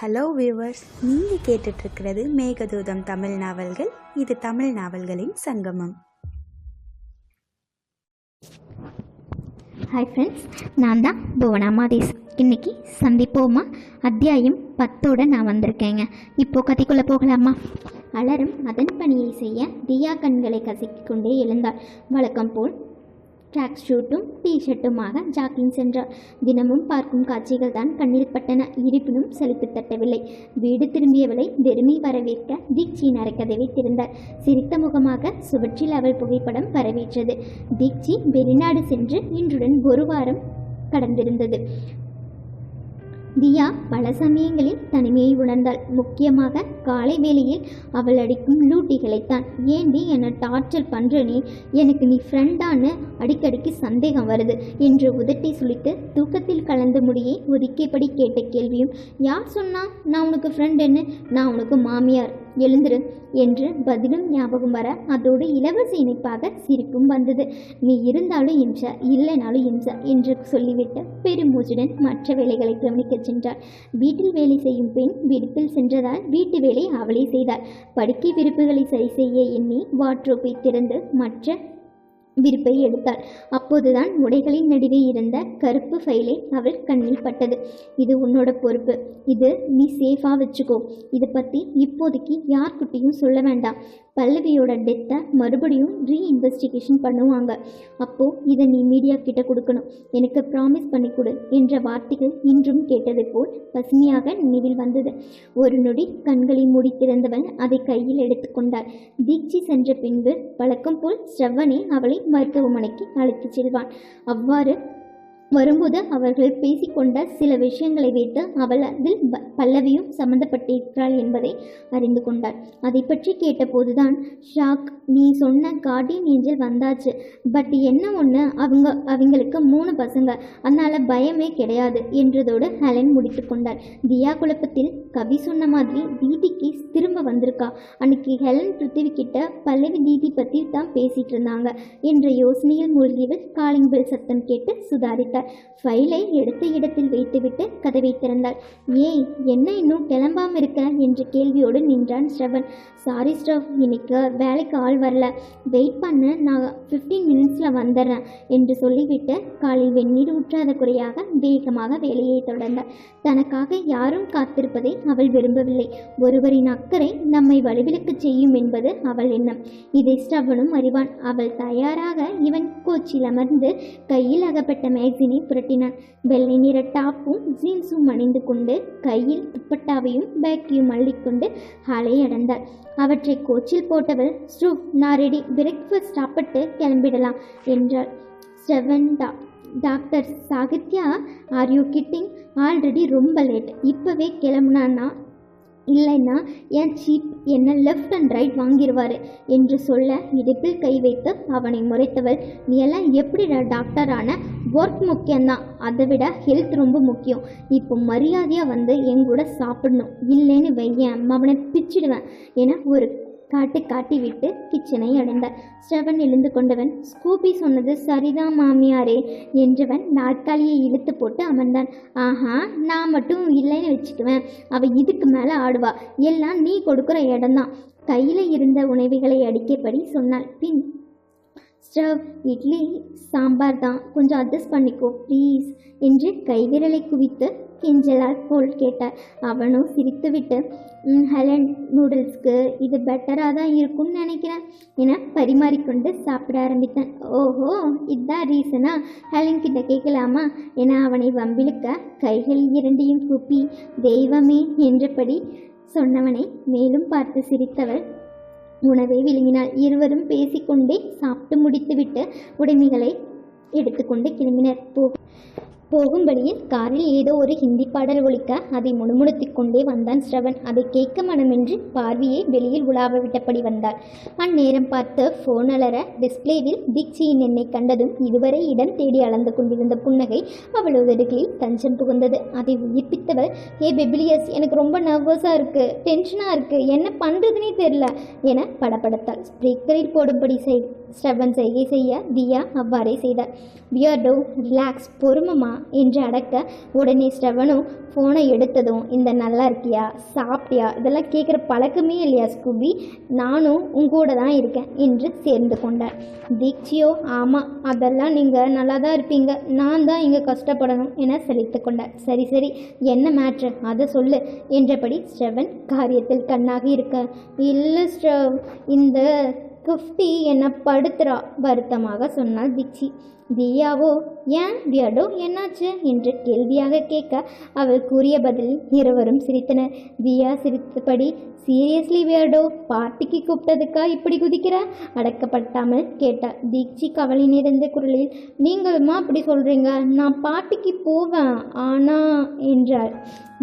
Hello viewers நீங்கள் கேட்டுட்ருக்கிறது மேகதூதம் தமிழ் நாவல்கள். இது தமிழ் நாவல்களின் சங்கமம். ஹாய் ஃப்ரெண்ட்ஸ் நான் தான் புவனா மாதேஷ் இன்னைக்கு சந்திப்போமா? அத்தியாயம் பத்தோட நான் வந்திருக்கேங்க. இப்போ கதைக்குள்ளே போகலாமா? அலரும் அதன் பணியை செய்ய தியா கண்களை கசக்கிக் கொண்டே எழுந்தாள். வழக்கம் போல் ட்ராக் ஷூட்டும் டிஷர்ட்டுமாக ஜாக்கிங் சென்றார் தினமும் பார்க்கும் காட்சிகள் தான் கண்ணில் பட்டன. இருப்பினும் சலிப்பு தட்டவில்லை. வீடு திரும்பியவளை வெறுமை வரவேற்க தீட்சியின் அரைக்கதை திறந்தார். சிரித்த முகமாக சுவற்றில் அவள் புகைப்படம் வரவேற்றது தீக்ஷி வெளிநாடு சென்று இன்றுடன் ஒரு வாரம் கடந்திருந்தது. தியா பல சமயங்களில் தனிமையை உணர்ந்தாள். முக்கியமாக காலை வேளையில் அவள் அடிக்கும் லூட்டிகளைத்தான். ஏண்டி என்னை டார்ச்சர் பண்ணுறனே எனக்கு நீ ஃப்ரெண்டான்னு அடிக்கடிக்கு சந்தேகம் வருது என்று உதட்டை சுழித்து தூக்கத்தில் கலந்த முடியை ஒதுக்கியபடி கேட்ட கேள்வியும் யார் சொன்னா? நான் உனக்கு ஃப்ரெண்டுன்னு நான் உனக்கு மாமியார். எழுந்துரு என்று பதிலும் ஞாபகம் வர அதோடு இலவச இணைப்பாக சிரிப்பும் வந்தது. நீ இருந்தாலும் இம்சா இல்லைனாலும் இம்சா என்று சொல்லிவிட்டு பெருமூச்சுடன் மற்ற வேலைகளை கவனிக்கச் சென்றார் வீட்டில் வேலை செய்யும் பெண் விடுப்பில் சென்றதால் வீட்டு வேலை அவளே செய்தாள். படுக்கை விருப்புகளை சரி செய்ய எண்ணி வாட்ரோப்பை திறந்து மற்ற விருப்பை எடுத்தாள். அப்போதுதான் உடைகளின் நடுவே இருந்த கருப்பு ஃபைலை அவள் கண்ணில் பட்டது. இது உன்னோட பொறுப்பு. இது நீ சேஃபாக வச்சுக்கோ. இதை பற்றி இப்போதைக்கு யார்கிட்டையும் சொல்ல வேண்டாம். பல்லவியோட டெத்தை மறுபடியும் ரீஇன்வெஸ்டிகேஷன் பண்ணுவாங்க. அப்போது இதை நீ மீடியா கிட்ட கொடுக்கணும். எனக்கு ப்ராமிஸ் பண்ணி கொடு என்ற வார்த்தைகள் இன்றும் கேட்டது போல் பசுமையாக நினைவில் வந்தது. ஒரு நொடி கண்களை மூடி திறந்தவன் அதை கையில் எடுத்துக்கொண்டாள் தீட்சி சென்ற பின்பு வழக்கம் போல் ஸ்ரவணி அவளை மருத்துவமனைக்கு அழைத்துச் செல்வான். அவ்வாறு வரும்போது அவர்கள் பேசிக்கொண்ட சில விஷயங்களை வைத்து அவள் அதில் ப- பல்லவியும் சம்மந்தப்பட்டிருக்கிறாள் என்பதை அறிந்து கொண்டாள். அதை பற்றி கேட்டபோதுதான் ஷாக் நீ சொன்ன கார்டியன் ஏஞ்சல் வந்தாச்சு. பட் என்ன ஒன்று அவங்க அவங்களுக்கு மூணு பசங்க. அதனால் பயமே கிடையாது என்றதோடு ஹெலன் முடித்து கொண்டாள். தியா குழப்பத்தில் கவி சொன்ன மாதிரி தீதிக்கு திரும்ப வந்திருக்கா? அன்னைக்கு ஹெலன் பிருத்திவி கிட்ட பல்லவி தீதி பற்றி தான் பேசிட்டு இருந்தாங்க. என்ற யோசனையில் மூழ்கியவர் காலிங் பெல் சத்தம் கேட்டு சுதாரித்தார். ஃபைலை எடுத்த இடத்தில் வைத்துவிட்டு கதவை திறந்தாள் ஏய் என்ன இன்னும் கிளம்பாம இருக்க? என்ற கேள்வியோடு நின்றான் ஸ்ரவன். சாரி ஸ்டவ் இன்னைக்கு வேலைக்கு ஆள் வரல. வெயிட் பண்ண நான் ஃபிஃப்டீன் மினிட்ஸில் வந்துடுறேன் என்று சொல்லிவிட்டு காலில் வெந்நீர் ஊற்றாத குறையாக வேகமாக வேலையை தொடர்ந்தார். தனக்காக யாரும் காத்திருப்பதை அவள் விரும்பவில்லை. ஒருவரின் அக்கறை நம்மை வலுவிழக்க செய்யும் என்பது அவள் எண்ணம். இதை ஸ்டவனும் அறிவான். அவள் தயாராக இவன் கோச்சில் அமர்ந்து கையில் அகப்பட்ட மேக்சினை புரட்டினான். வெள்ளை நிற டாப்பும் ஜீன்ஸும் அணிந்து கொண்டு கையில் துப்பட்டாவையும் பேக்கையும் அள்ளிக்கொண்டு ஹாலை அடைந்தாள். அவற்றை கோச்சில் போட்டவள் ஸ்டூ நான் ரெடி பிரேக்ஃபாஸ்ட் சாப்பிட்டு கிளம்பிடலாம் என்றாள். Steven doctor Sahithya are you kidding already ரொம்ப லேட் இப்போவே கிளம்புனான்னா? இல்லைன்னா என் சீப் என்ன லெஃப்ட் அண்ட் ரைட் வாங்கிடுவார் என்று சொல்ல இடுப்பில் கை வைத்து அவனை முறைத்தவள். நீ எல்லாம் எப்படி டாக்டரான ஒர்க் முக்கியம்தான். அதை விட ஹெல்த் ரொம்ப முக்கியம். இப்போ மரியாதையாக வந்து எங்கூட சாப்பிடணும். இல்லைன்னு வையேன். அவனை பிச்சிடுவேன். என ஒரு காட்டு காட்டி விட்டு கிச்சனை அடைந்தார் ஸ்ரவன் எழுந்து கொண்டவன் ஸ்கூபி சொன்னது சரிதான் மாமியாரே என்றவன் நாற்காலியை இழுத்து போட்டு அமர்ந்தான். ஆஹா நான் மட்டும் இல்லைன்னு வச்சுக்குவேன். அவ இதுக்கு மேலே ஆடுவா. எல்லாம் நீ கொடுக்குற இடம்தான். கையில் இருந்த உணவுகளை அடிக்கபடி சொன்னாள். பின் ஸ்டவ் இட்லி சாம்பார் தான். கொஞ்சம் அட்ஜஸ்ட் பண்ணிக்கோ ப்ளீஸ் என்று கைவிரலை குவித்து கெஞ்சலால் போல் கேட்டார். அவனும் சிரித்துவிட்டு ஹலன் ஹெலன் நூடுல்ஸ்க்கு இது பெட்டராக தான் இருக்கும்னு நினைக்கிறேன் என பரிமாறிக்கொண்டு சாப்பிட ஆரம்பித்தான். ஓஹோ இதுதான் ரீசனா ஹெலன் கிட்ட கேட்கலாமா? என அவனை வம்பிழுக்க கைகள் இரண்டையும் கூப்பி தெய்வமே என்றபடி சொன்னவனை மேலும் பார்த்து சிரித்தவள் உணவை விழுங்கினாள் இருவரும் பேசிக்கொண்டே சாப்பிட்டு முடித்துவிட்டு உடைமைகளை எடுத்துக்கொண்டு கிளம்பினர். போ போகும் வழியில் காரில் ஏதோ ஒரு ஹிந்தி பாடல் ஒலிக்க அதை முணுமுணுத்திக் கொண்டே வந்தான் ஸ்ரவன் அதை கேட்க மனமின்றி பார்வையை வெளியில் உலாவ விட்டபடி வந்தாள். அந்நேரம் பார்த்து ஃபோன் அலற டிஸ்பிளேவில் தீக்ஷியின் என்னை கண்டதும் இதுவரை இடம் தேடி அளந்து கொண்டிருந்த புன்னகை அவள் உதடுகளில் தஞ்சம் புகுந்தது. அதை உயிர்ப்பித்தவள் ஏ பெபிலியஸ் எனக்கு ரொம்ப நர்வஸாக இருக்குது டென்ஷனாக இருக்குது என்ன பண்ணுறதுனே தெரில என படபடத்தாள். ஸ்பீக்கரில் போடும்படி செய் ஸ்டெபன் செய்கை செய்ய தியா அவ்வாறே செய்தார். பியர்டோ ரிலாக்ஸ் பொறுமமா என்று அடக்க உடனே ஸ்ரவனும் ஃபோனை எடுத்ததும் இந்த நல்லா இருக்கியா? சாப்பிட்டியா? இதெல்லாம் கேட்குற பழக்கமே இல்லையா ஸ்கூபி? நானும் உங்கூட தான் இருக்கேன் என்று சேர்ந்து கொண்டார். தீக்ஷியோ ஆமாம் அதெல்லாம் நீங்கள் நல்லா தான் இருப்பீங்க. நான் தான் இங்கே கஷ்டப்படணும் என சலித்து கொண்டார். சரி சரி என்ன மேட்ரு? அதை சொல்லு என்றபடி ஸ்டெவன் காரியத்தில் கண்ணாக இருக்க. இல்லை ஸ்டவ் இந்த குஃப்டி என்னை படுத்துறா வருத்தமாக சொன்னாள் தீக்ஷி தியாவோ ஏன் வியடோ என்னாச்சு? என்று கேள்வியாக கேட்க அவள் கூறிய பதிலில் இருவரும் சிரித்தனர். தியா சிரித்தபடி சீரியஸ்லி வியடோ பார்ட்டிக்கு கூப்பிட்டதுக்கா இப்படி குதிக்கிற? அடக்கப்பட்டாமல் கேட்டாள். தீக்ஷி கவலை நிறைந்த குரலில் நீங்களுமா அப்படி சொல்கிறீங்க நான் பாட்டிக்கு போவேன் ஆனா என்றாள்.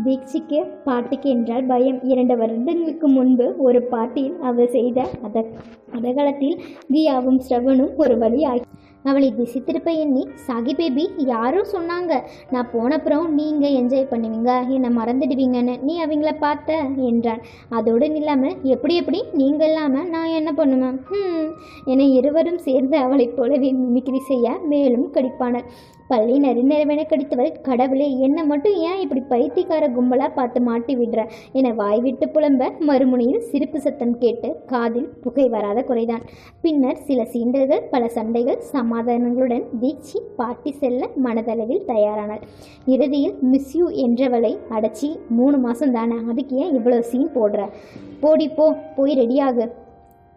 தீக்ஷிக்கு பாட்டிக்கு என்றால் பயம். இரண்டு வருடங்களுக்கு முன்பு ஒரு பாட்டியில் அவள் செய்த அத அதகலத்தில் தியாவும் ஸ்ரவனும் ஒரு வழியாகி அவளை திசை திருப்ப எண்ணி சாகி பேபி யாரோ சொன்னாங்க. நான் போனப்புறம் நீங்கள் என்ஜாய் பண்ணுவீங்க. என்னை மறந்துடுவீங்கன்னு. நீ அவங்கள பார்த்த? என்றான். அதோடு இல்லாமல் எப்படி எப்படி? நீங்கள் இல்லாமல் நான் என்ன பண்ணுவேன்? என இருவரும் சேர்ந்து அவளைப் போலவே மிமிக்ரி செய்ய மேலும் கடிப்பானர் பள்ளி நறுநெறவென கடித்தவள் கடவுளே என்னை மட்டும் ஏன் இப்படி பைத்தியக்கார கும்பலாக பார்த்து மாட்டி விடுற? என வாய் விட்டு புலம்ப மறுமுனையில் சிரிப்பு சத்தம் கேட்டு காதில் புகை வராத குறைதான். பின்னர் சில சீண்டல்கள் பல சண்டைகள் சமாதானங்களுடன் தீட்சி பாட்டி செல்ல மனதளவில் தயாரானாள். இறுதியில் மிஸ்யூ என்றவளை அடைச்சி மூணு மாதம் தானே அதுக்கு ஏன் இவ்வளோ சீன் போடுற? போடி போ போய் ரெடியாகு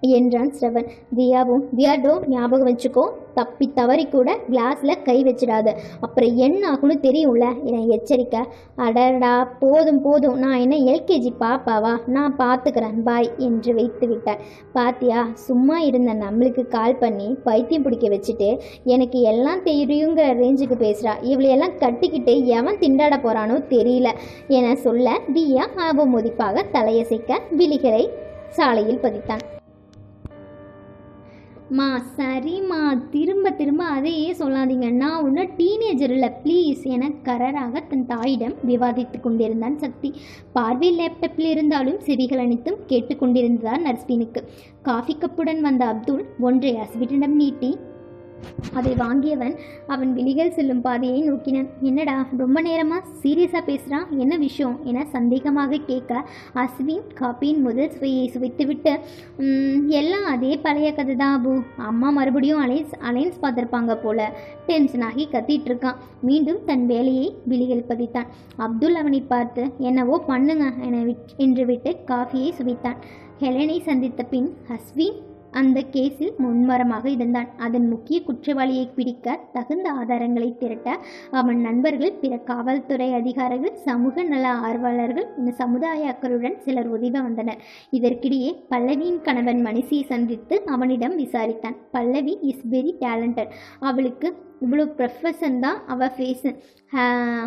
என்றான் ஸ்ரவன் தியாவும் தியாடோ ஞாபகம் வச்சுக்கோ. தப்பி தவறி கூட கிளாஸில் கை வச்சிடாத. அப்புறம் என்ன ஆகும்னு தெரியும்ல? என்னை எச்சரிக்கை. அடடா போதும் போதும். நான் என்ன எல்கேஜி பாப்பாவா? நான் பார்த்துக்கிறேன் பாய் என்று வைத்து விட்டார். பாத்தியா சும்மா இருந்த நம்மளுக்கு கால் பண்ணி பைத்தியம் பிடிக்க வச்சுட்டு எனக்கு எல்லாம் தெரியுங்கிற ரேஞ்சுக்கு பேசுகிறா இவளையெல்லாம் கட்டிக்கிட்டு எவன் திண்டாட போகிறானோ தெரியல. என சொல்ல தியா ஆபமோதிப்பாக தலையசைக்க விழிகளை சாலையில் பதித்தான். மா சரிம்மா திரும்ப திரும்ப அதையே சொல்லாதீங்க. நான் ஒன்றும் டீனேஜர் இல்லை ப்ளீஸ் என கரராக தன் தாயிடம் விவாதித்து கொண்டிருந்தான் சக்தி. பார்வை லேப்டாப்பில் இருந்தாலும் செவிகள் அனைத்தும் கேட்டுக்கொண்டிருந்ததான் நர்ஸ்பினுக்கு காஃபி கப்புடன் வந்த அப்துல் ஒன்றை அஸ்வினிடம் நீட்டி அதை வாங்கியவன் அவன் விழிகள் செல்லும் பாதையை நோக்கினான். என்னடா ரொம்ப நேரமா சீரியஸாக பேசுகிறான் என்ன விஷயம்? என சந்தேகமாக கேட்க அஸ்வின் காப்பியின் முதல் சுவையை சுவைத்துவிட்டு எல்லாம் அதே பழைய கதை தான் அபு. அம்மா மறுபடியும் அலைன்ஸ் அலைன்ஸ் பார்த்துருப்பாங்க போல. டென்ஷனாகி கத்திட்டு இருக்கான். மீண்டும் தன் வேலையை விழிகள் பதித்தான். அப்துல் அவனை பார்த்து என்னவோ பண்ணுங்க என விட்- என்று விட்டு காஃபியை சுவைத்தான். ஹெலனை சந்தித்த பின் அஸ்வின் அந்த கேஸில் முன்மரமாக இருந்தான். அதன் முக்கிய குற்றவாளியை பிடிக்க தகுந்த ஆதாரங்களை திரட்ட அவன் நண்பர்கள் பிற காவல்துறை அதிகாரிகள் சமூக நல ஆர்வலர்கள் இந்த சமுதாய அக்கறையுடன் சிலர் உதவி வந்தனர். இதற்கிடையே பல்லவியின் கணவன் மனுஷியை சந்தித்து அவனிடம் விசாரித்தான். பல்லவி இஸ் வெரி டேலண்டட் அவளுக்கு இவ்வளோ ப்ரொஃபஷன் தான் அவள் ஃபேஸு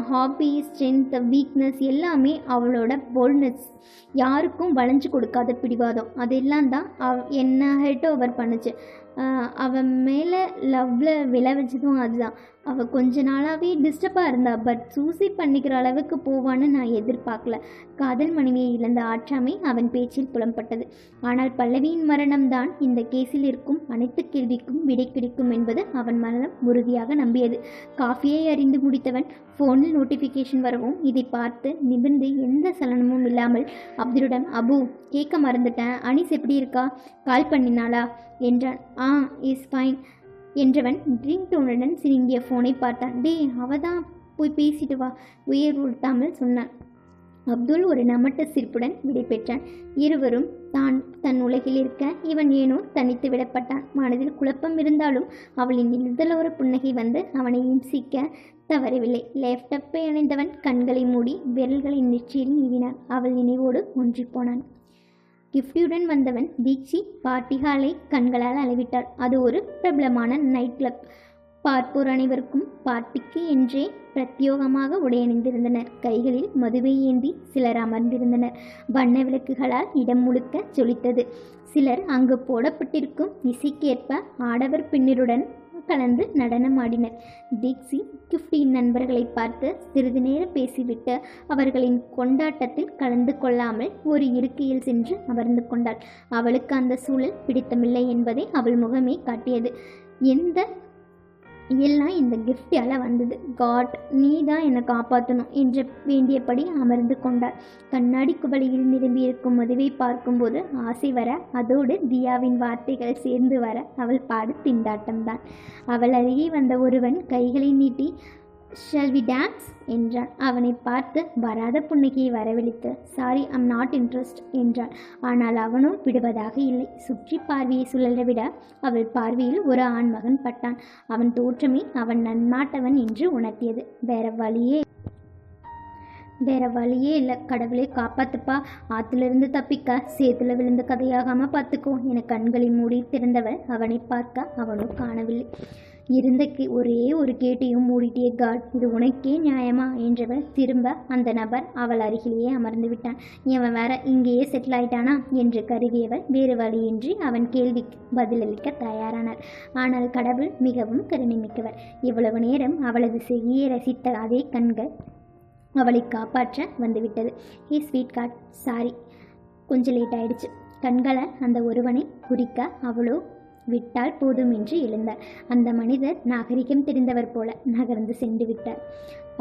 ஹாபி ஸ்ட்ரென்த் வீக்னஸ் எல்லாமே அவளோட போல்ட்னஸ் யாருக்கும் வளைஞ்சு கொடுக்காத பிடிவாதம். அதெல்லாம் தான் அவ என்ன ஹெட் ஓவர் பண்ணுச்சு. அவன் மேலே லவ்வில் விளை வச்சதும் அதுதான். அவள் கொஞ்ச நாளாகவே டிஸ்டர்பாக இருந்தா பட் சூசைட் பண்ணிக்கிற அளவுக்கு போவான்னு நான் எதிர்பார்க்கல. காதல் மனைவியை இழந்த ஆற்றாமை அவன் பேச்சில் புலம்பட்டது ஆனால் பல்லவியின் மரணம்தான் இந்த கேஸில் இருக்கும் அனைத்து கேள்விக்கும் விடை கிடைக்கும் என்பது அவன் மனம் உறுதியாக நம்பியது. காஃபியை அறிந்து முடித்தவன் ஃபோனில் நோட்டிஃபிகேஷன் வரவும் இதை பார்த்து நிமிர்ந்து எந்த சலனமும் இல்லாமல் அப்துலிடம் அபு கேட்க மறந்துட்டேன். அனிஸ் எப்படி இருக்கா? கால் பண்ணினாளா? என்றான். ஆ இஸ் ஃபைன் என்றவன் ட்ரிங்க் டோனுடன் சிரிங்கிய ஃபோனை பார்த்தான். டேய் அவ தான் போய் பேசிட்டு வா உயிர் உறுத்தாமல் சொன்னான். அப்துல் ஒரு நமட்ட சிரிப்புடன் விடைபெற்றான் இருவரும் தான் தன் உலகில் இருக்க இவன் ஏனோ தனித்து விடப்பட்டான். மனதில் குழப்பம் இருந்தாலும் அவளின் நிதலோர புன்னகை வந்து அவனை இம்சிக்க தவறவில்லை. லேப்டப்பை அணைந்தவன் கண்களை மூடி விரல்களின் நெற்றியில் நீவினான். அவள் நினைவோடு ஒன்றிப் போனான். கிஃப்டியுடன் வந்தவன் தீக்ஷி பார்ட்டி ஹாலை கண்களால் அளவிட்டார் அது ஒரு பிரபலமான நைட் கிளப் பார்ப்போர் அனைவருக்கும் பார்ட்டிக்கு என்றே பிரத்யோகமாக உடையணிந்திருந்தனர். கைகளில் மதுவை ஏந்தி சிலர் அமர்ந்திருந்தனர். வண்ண விளக்குகளால் இடம் முழுக்க ஜொலித்தது. சிலர் அங்கு போடப்பட்டிருக்கும் இசைக்கேற்ப ஆடவர் பெண்ணிருடன் கலந்து நடனமாடினர். தீக்ஸி கிஃப்டியின் நண்பர்களை பார்த்து சிறிது நேரம் பேசிவிட்டு அவர்களின் கொண்டாட்டத்தில் கலந்து கொள்ளாமல் ஒரு இருக்கையில் சென்று அமர்ந்து கொண்டாள். அவளுக்கு அந்த சூழல் பிடித்தமில்லை என்பதை அவள் முகமே காட்டியது. எந்த எல்லாம் இந்த கிஃப்டால் வந்தது. காட் நீ தான் என்னை காப்பாற்றணும் என்று வேண்டியபடி அமர்ந்து கொண்டார். கண்ணாடி குவளையில் நிரம்பியிருக்கும் மதுவை பார்க்கும்போது ஆசை வர அதோடு தியாவின் வார்த்தைகள் சேர்ந்து வர அவள் பாடு திண்டாட்டம்தான். அவள் அருகே வந்த ஒருவன் கைகளை நீட்டி ஷெல் வி டான்ஸ் என்றான் அவனை பார்த்து வராத புன்னகையை வரவழைத்து. சாரி ஐம் நாட் இன்ட்ரெஸ்ட் என்றான் ஆனால் அவனோ விடுவதாக இல்லை. சுற்றி பார்வையை சுழல விட அவள் பார்வையில் ஒரு ஆண்மகன் பட்டான். அவன் தோற்றமே அவன் நன்மாட்டவன் என்று உணர்த்தியது. வேற வழியே வேற வழியே இல்லை. கடவுளே காப்பாத்துப்பா. ஆத்திலிருந்து தப்பிக்க. சேத்துல விழுந்து கதையாகாம பார்த்துக்கோ என கண்களை மூடி திறந்தவள் அவனை பார்க்க அவனும் காணவில்லை. இருந்த ஒரே ஒரு கேட்டையும் மூடிட்டே காட் இது உனக்கே நியாயமா? என்றவள் திரும்ப அந்த நபர் அவள் அருகிலேயே அமர்ந்து விட்டான். இவன் வேற இங்கேயே செட்டில் ஆயிட்டானா? என்று கருதியவள் வேறு வழியின்றி அவன் கேள்விக்கு பதிலளிக்க தயாரானார் ஆனால் கடவுள் மிகவும் கருணைமிக்கவர் இவ்வளவு நேரம் அவளது செய்ய ரசித்த அதே கண்கள் அவளை காப்பாற்ற வந்துவிட்டது. Hey sweetheart sorry. கொஞ்சம் லேட் ஆயிடுச்சு. கண்களை அந்த ஒருவனை குறிக்க அவளோ விட்டால் போதும் என்று எழுந்தார். அந்த மனிதர் நாகரிகம் தெரிந்தவர் போல நகர்ந்து சென்று விட்டார்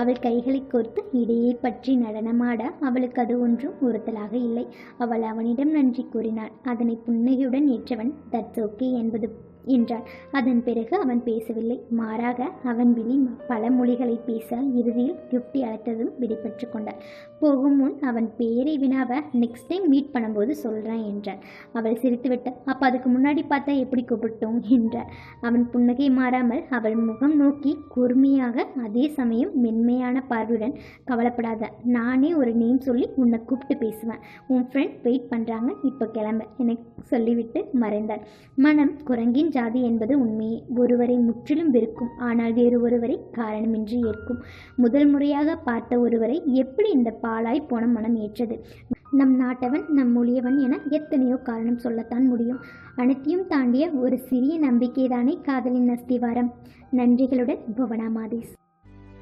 அவள் கைகளை கோர்த்து இடையே பற்றி நடனமாட அவளுக்கு அது ஒன்றும் உறுத்தலாக இல்லை. அவள் அவனிடம் நன்றி கூறினாள். அதனை புன்னகையுடன் ஏற்றவன் தட்ஸ் ஓகே என்பது என்றான் அதன் பிறகு அவன் பேசவில்லை. மாறாக அவன் விழி பல மொழிகளை பேச இறுதியில் கிஃப்டி அழைத்ததும் விடைபெற்று கொண்டாள். போகும் முன் அவன் பெயரை வினாவ நெக்ஸ்ட் டைம் மீட் பண்ணும்போது சொல்கிறேன் என்றார் அவள் சிரித்துவிட்டு அப்போ அதுக்கு முன்னாடி பார்த்தா எப்படி கூப்பிட்டோம்? என்றார் அவன் புன்னகை மாறாமல் அவள் முகம் நோக்கி கூர்மையாக அதே சமயம் உண்மையான பார்வையுடன் கவலைப்படாத. நானே ஒரு நேம் சொல்லி உன்னை கூப்பிட்டு பேசுவேன். உன் ஃப்ரெண்ட் வெயிட் பண்ணுறாங்க இப்போ கிளம்ப. எனக்கு சொல்லிவிட்டு மறைந்தார் மனம் குரங்கின் ஜாதி என்பது உண்மையே. ஒருவரை முற்றிலும் வெறுக்கும். ஆனால் வேறு ஒருவரை காரணமின்றி ஏற்கும். முதல் முறையாக பார்த்த ஒருவரை எப்படி இந்த பாலாய் போன மனம் ஏற்றது? நம் நாட்டவன் நம் மொழியவன் என எத்தனையோ காரணம் சொல்லத்தான் முடியும். அனைத்தையும் தாண்டிய ஒரு சிறிய நம்பிக்கைதானே காதலின் அஸ்திவாரம்? நன்றிகளுடன் புவனா மாதேஷ்